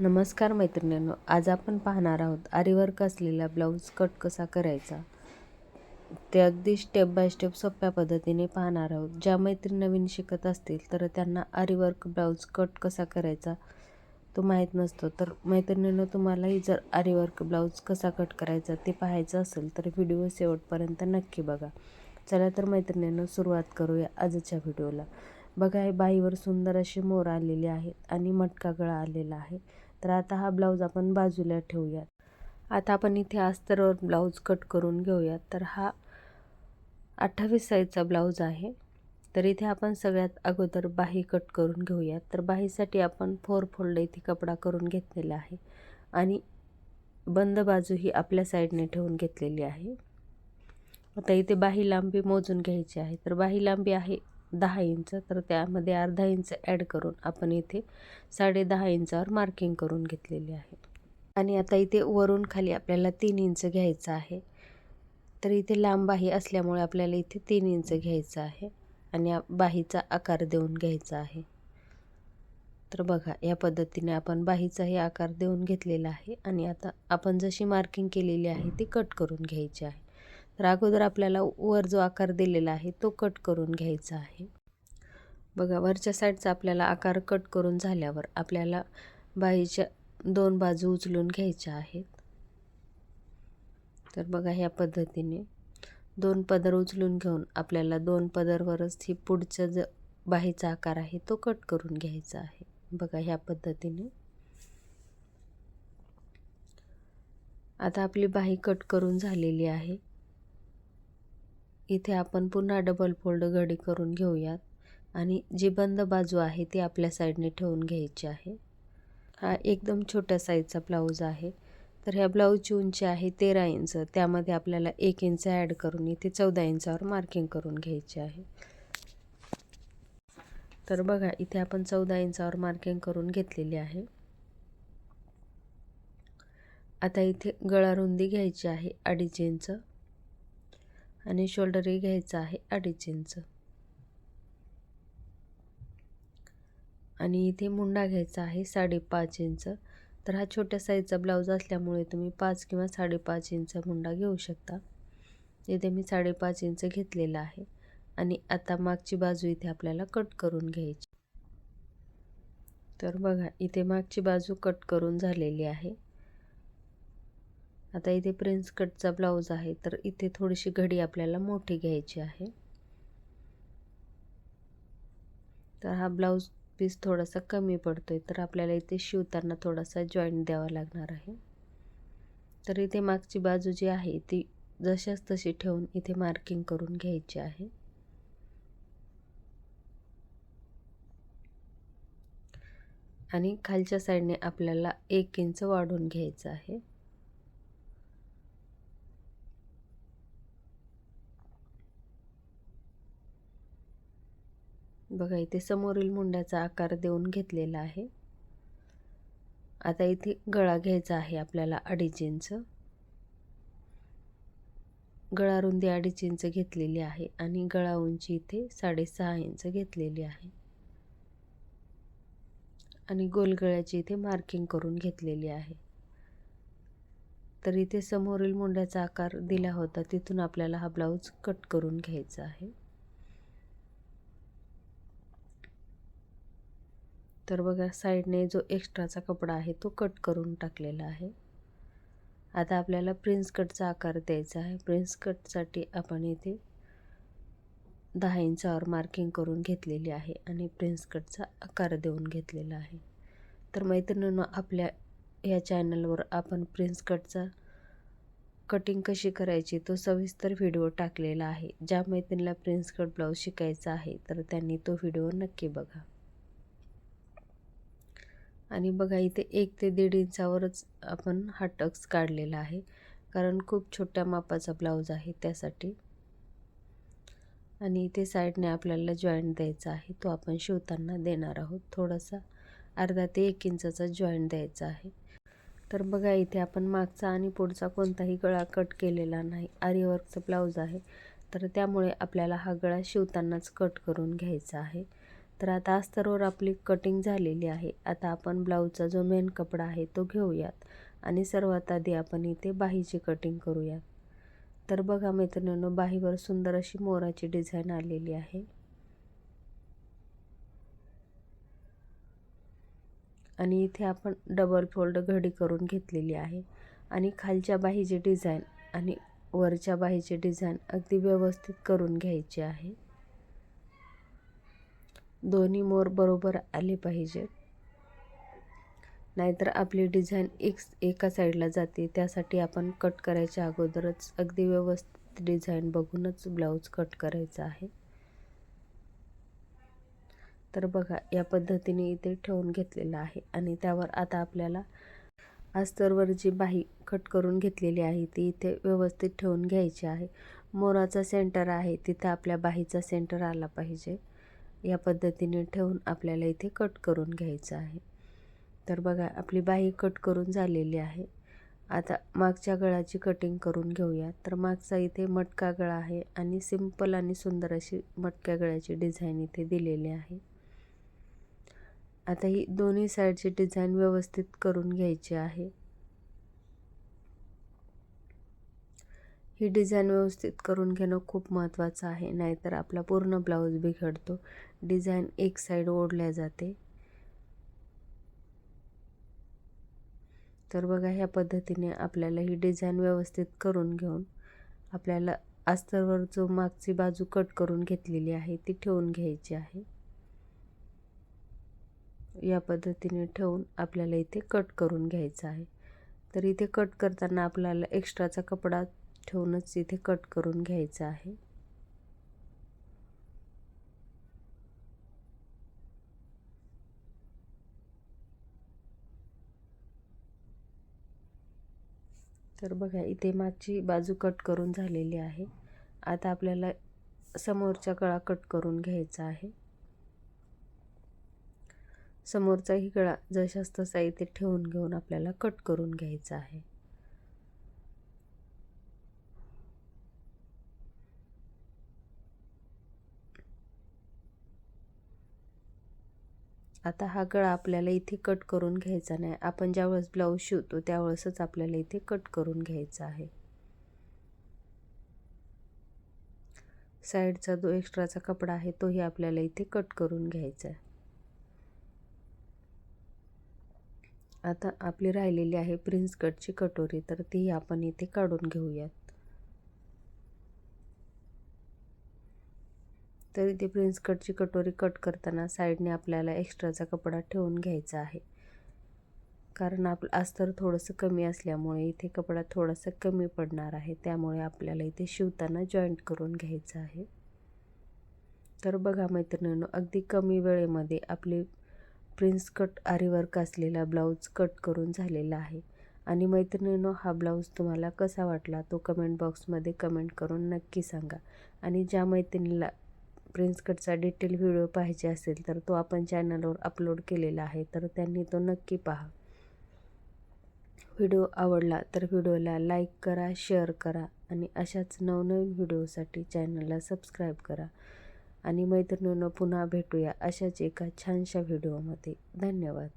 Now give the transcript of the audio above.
नमस्कार मैत्रिणींनो आज आपण पाहणार आहोत आरीवर्क असलेला ब्लाऊज कट कसा करायचा? ते अगदी स्टेप बाय स्टेप सोप्या पद्धतीने पाहणार आहोत. ज्या मैत्रीण नवीन शिकत असतील तर त्यांना आरीवर्क ब्लाऊज कट कसा करायचा तो माहीत नसतो. तर मैत्रिणींनो तुम्हालाही जर आरीवर्क ब्लाऊज कसा कट करायचा ते पाहायचं असेल तर व्हिडिओ शेवटपर्यंत नक्की बघा. चला तर मैत्रिणींनो सुरुवात करूया आजच्या व्हिडिओला. बघा हे बाईवर सुंदर असे मोर आलेले आहेत आणि मटका गळा आलेला आहे. तर आता हा ब्लाऊज आपण बाजूला ठेवूयात. आता आपण इथे अस्तरवर ब्लाऊज कट करून घेऊयात. तर हा अठ्ठावीस साईजचा ब्लाऊज आहे. तर इथे आपण सगळ्यात अगोदर बाही कट करून घेऊयात. तर बाहीसाठी आपण फोर फोल्ड इथे कपडा करून घेतलेला आहे. आणि बंद बाजू ही आपल्या साईडने ठेवून घेतलेली आहे. आता इथे बाही लांबी मोजून घ्यायची आहे. तर बाही लांबी आहे दहा इंच तर त्यामध्ये अर्धा इंच ॲड करून आपण इथे साडे दहा इंचावर मार्किंग करून घेतलेली आहे. आणि आता इथे वरून खाली आपल्याला तीन इंच घ्यायचं आहे. तर इथे लांब बाही असल्यामुळे आपल्याला इथे तीन इंच घ्यायचं आहे आणि बाहीचा आकार देऊन घ्यायचा आहे. तर बघा या पद्धतीने आपण बाहीचाही आकार देऊन घेतलेला आहे आणि आता आपण जशी मार्किंग केलेली आहे ती कट करून घ्यायची आहे. तर अगोदर आपल्याला वर जो आकार दिलेला आहे तो कट करून घ्यायचा आहे. बघा वरच्या साईडचा आपल्याला आकार कट करून झाल्यावर आपल्याला बाईच्या दोन बाजू उचलून घ्यायच्या आहेत. तर बघा ह्या पद्धतीने दोन पदर उचलून घेऊन आपल्याला दोन पदरवरच ही पुढचं ज बाहीचा आकार आहे तो कट करून घ्यायचा आहे. बघा ह्या पद्धतीने. आता आपली बाही कट करून झालेली आहे. इथे आपण पुन्हा डबल फोल्ड घडी करून घेऊयात. आणि जी बंद बाजू आहे ती आपल्या साईडने ठेवून घ्यायची आहे. हा एकदम छोट्या साईजचा ब्लाऊज आहे. तर ह्या ब्लाऊजची उंची आहे तेरा इंच. त्यामध्ये आपल्याला एक इंच ॲड करून इथे चौदा इंचावर मार्किंग करून घ्यायची आहे. तर बघा इथे आपण चौदा इंचावर मार्किंग करून घेतलेली आहे. आता इथे गळा रुंदी घ्यायची आहे अडीच इंच. आणि शोल्डरही घ्यायचं आहे अडीच इंच. आणि इथे मुंडा घ्यायचा आहे साडेपाच इंच. तर हा छोट्या साईजचा ब्लाऊज असल्यामुळे तुम्ही पाच किंवा साडेपाच इंच मुंडा घेऊ शकता. इथे मी साडेपाच इंच घेतलेला आहे. आणि आता मागची बाजू इथे आपल्याला कट करून घ्यायची. तर बघा इथे मागची बाजू कट करून झालेली आहे. आता इथे प्रिन्स कटचा ब्लाऊज आहे तर इथे थोडीशी घडी आपल्याला मोठी घ्यायची आहे. तर हा ब्लाऊज पीस थोडासा कमी पडतो आहे तर आपल्याला इथे शिवताना थोडासा जॉईंट द्यावा लागणार आहे. तर इथे मागची बाजू जी आहे ती जशाच तशी ठेवून इथे मार्किंग करून घ्यायची आहे. आणि खालच्या साईडने आपल्याला एक इंच वाढून घ्यायचं आहे. बघा इथे समोरील मुंड्याचा आकार देऊन घेतलेला आहे. आता इथे गळा घ्यायचा आहे आपल्याला अडीच इंच. गळा रुंदी अडीच इंच घेतलेली आहे आणि गळा उंची इथे साडेसहा इंच घेतलेली आहे. आणि गोलगळ्याची इथे मार्किंग करून घेतलेली आहे. तर इथे समोरील मुंड्याचा आकार दिला होता तिथून आपल्याला हा ब्लाऊज कट करून घ्यायचा आहे. तर बघा साईडने जो एक्स्ट्राचा कपडा आहे तो कट करून टाकलेला आहे. आता आपल्याला प्रिन्स कटचा आकार द्यायचा आहे. प्रिन्स कटसाठी आपण इथे दहा इंचावर मार्किंग करून घेतलेली आहे आणि प्रिन्स कटचा आकार देऊन घेतलेला आहे. तर मैत्रिणींनो आपल्या या चॅनलवर आपण प्रिन्स कटचा कटिंग कशी करायची तो सविस्तर व्हिडिओ टाकलेला आहे. ज्या मैत्रिणीला प्रिन्स कट ब्लाऊज शिकायचा आहे तर त्यांनी तो व्हिडिओ नक्की बघा. आणि बघा इथे एक ते दीड इंचावरच आपण हा टक्स काढलेला आहे. कारण खूप छोट्या मापाचा ब्लाऊज आहे त्यासाठी. आणि इथे साईडने आपल्याला जॉईंट द्यायचा आहे तो आपण शिवताना देणार आहोत. थोडासा अर्धा ते एक इंचाचा जॉईंट द्यायचा आहे. तर बघा इथे आपण मागचा आणि पुढचा कोणताही गळा कट केलेला नाही. आरीवर्कचा ब्लाऊज आहे. तर त्यामुळे आपल्याला हा गळा शिवतानाच कट करून घ्यायचा आहे. तर आता अस्तरवर आपली कटिंग झालेली आहे. आता आपण ब्लाऊजचा जो मेन कपडा आहे तो घेऊयात. आणि सर्वात आधी आपण इथे बाहीची कटिंग करूयात. तर बघा मैत्रिणींनो बाहीवर सुंदर अशी मोराची डिझाईन आलेली आहे. आणि इथे आपण डबल फोल्ड घडी करून घेतलेली आहे. आणि खालच्या बाहीची डिझाईन आणि वरच्या बाहीची डिझाईन अगदी व्यवस्थित करून घ्यायची आहे. दोन्ही मोर बरोबर आले पाहिजेत नाहीतर आपली डिझाईन एक एका साईडला जाते. त्यासाठी आपण कट करायच्या अगोदरच अगदी व्यवस्थित डिझाईन बघूनच ब्लाऊज कट करायचा आहे. तर बघा या पद्धतीने इथे ठेवून घेतलेलं आहे. आणि त्यावर आता आपल्याला अस्तरवर जी बाही कट करून घेतलेली आहे ती इथे व्यवस्थित ठेवून घ्यायची आहे. मोराचा सेंटर आहे तिथं आपल्या बाहीचा सेंटर आला पाहिजे. या पद्धतीने ठेवून आपल्याला इथे कट करून घ्यायचं आहे. तर बघा आपली बाही कट करून झालेली आहे. आता मागच्या गळाची कटिंग करून घेऊया. तर मागचा इथे मटका गळा आहे आणि सिंपल आणि सुंदर अशी मटक्या गळ्याची डिझाईन इथे दिलेली आहे. आता ही दोन्ही साईडची डिझाईन व्यवस्थित करून घ्यायची आहे. ही डिझाईन व्यवस्थित करून घेणं खूप महत्त्वाचं आहे. नाहीतर आपला पूर्ण ब्लाऊज बिघडतो. डिझाईन एक साईड ओढल्या जाते. तर बघा ह्या पद्धतीने आपल्याला ही डिझाईन व्यवस्थित करून घेऊन आपल्याला अस्तरवर जो मागची बाजू कट करून घेतलेली आहे ती ठेवून घ्यायची आहे. या पद्धतीने ठेवून आपल्याला इथे कट करून घ्यायचं आहे. तर इथे कट करताना आपल्याला एक्स्ट्राचा कपडा ठेवूनच इथे कट करून घ्यायचं आहे. तर बघा इथे मागची बाजू कट करून झालेली आहे. आता आपल्याला समोरच्या गळा कट करून घ्यायचा आहे. समोरचाही गळा जशाच तसा इथे ठेवून घेऊन आपल्याला कट करून घ्यायचा आहे. आता हा गळा आपल्याला इथे कट करून घ्यायचा नाही. आपण ज्यावेळेस ब्लाऊज शिवतो त्यावेळेसच आपल्याला इथे कट करून घ्यायचा आहे. साईडचा जो एक्स्ट्राचा कपडा आहे तोही आपल्याला इथे कट करून घ्यायचा आहे. आता आपली राहिलेली आहे प्रिन्स कटची कटोरी तर ती आपण इथे काढून घेऊयात. तर इथे प्रिन्स कटची कटोरी कट करताना साईडने आपल्याला एक्स्ट्राचा कपडा ठेवून घ्यायचा आहे. कारण आपलं अस्तर थोडंसं कमी असल्यामुळे इथे कपडा थोडासा कमी पडणार आहे. त्यामुळे आपल्याला इथे शिवताना जॉईंट करून घ्यायचं आहे. तर बघा मैत्रिणींनो अगदी कमी वेळेमध्ये आपली प्रिन्स कट आरीवर्क असलेला ब्लाऊज कट करून झालेला आहे. आणि मैत्रिणींनो हा ब्लाऊज तुम्हाला कसा वाटला तो कमेंट बॉक्समध्ये कमेंट करून नक्की सांगा. आणि ज्या मैत्रिणीला प्रिन्स कटचा डिटेल व्हिडिओ पाहिजे असेल तर तो आपण चॅनलवर अपलोड केलेला आहे तर त्यांनी तो नक्की पहा. व्हिडिओ आवडला तर व्हिडिओला लाईक करा शेअर करा आणि अशाच नवनवीन व्हिडिओसाठी चॅनलला सबस्क्राईब करा. आणि मैत्रिणीनं पुन्हा भेटूया अशाच एका छानशा व्हिडिओमध्ये धन्यवाद.